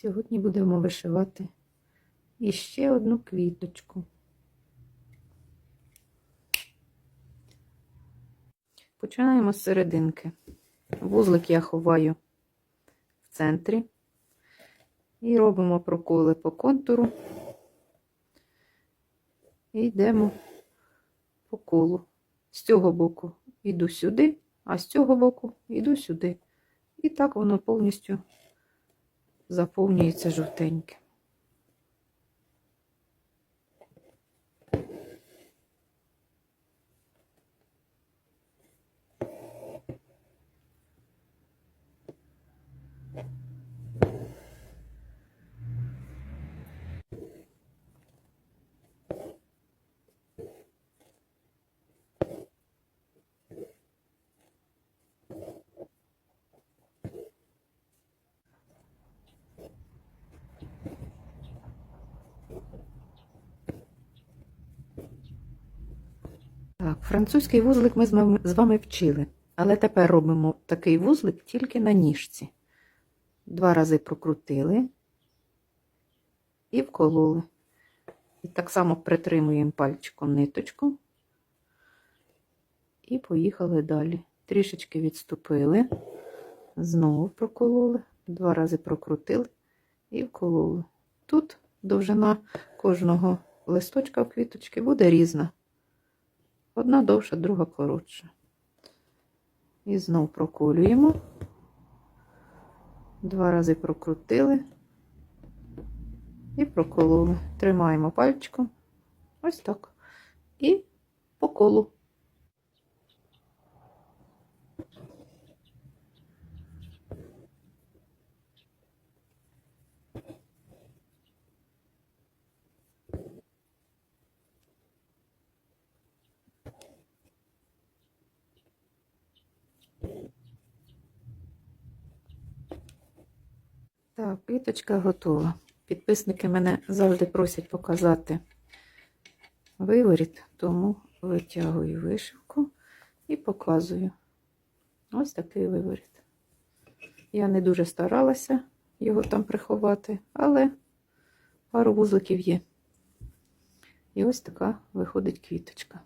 Сьогодні будемо вишивати іще одну квіточку. Починаємо з серединки. Вузлик я ховаю в центрі і робимо проколи по контуру. І йдемо по колу. З цього боку йду сюди, а з цього боку йду сюди. І так воно повністю заповнюється жовтеньким. Так, французький вузлик ми з вами- вчили, але тепер робимо такий вузлик тільки на ніжці. Два рази прокрутили і вкололи. І так само притримуємо пальчиком ниточку. І поїхали далі. Трішечки відступили, знову прокололи, два рази прокрутили і вкололи. Тут довжина кожного листочка в квіточки буде різна. Одна довша, друга коротша. І знов проколюємо. Два рази прокрутили і прокололи. Тримаємо пальчиком. Ось так. І по колу. Так, квіточка готова. Підписники мене завжди просять показати виворіт, тому витягую вишивку і показую. Ось такий виворіт. Я не дуже старалася його там приховати, але пару вузликів є. І ось така виходить квіточка.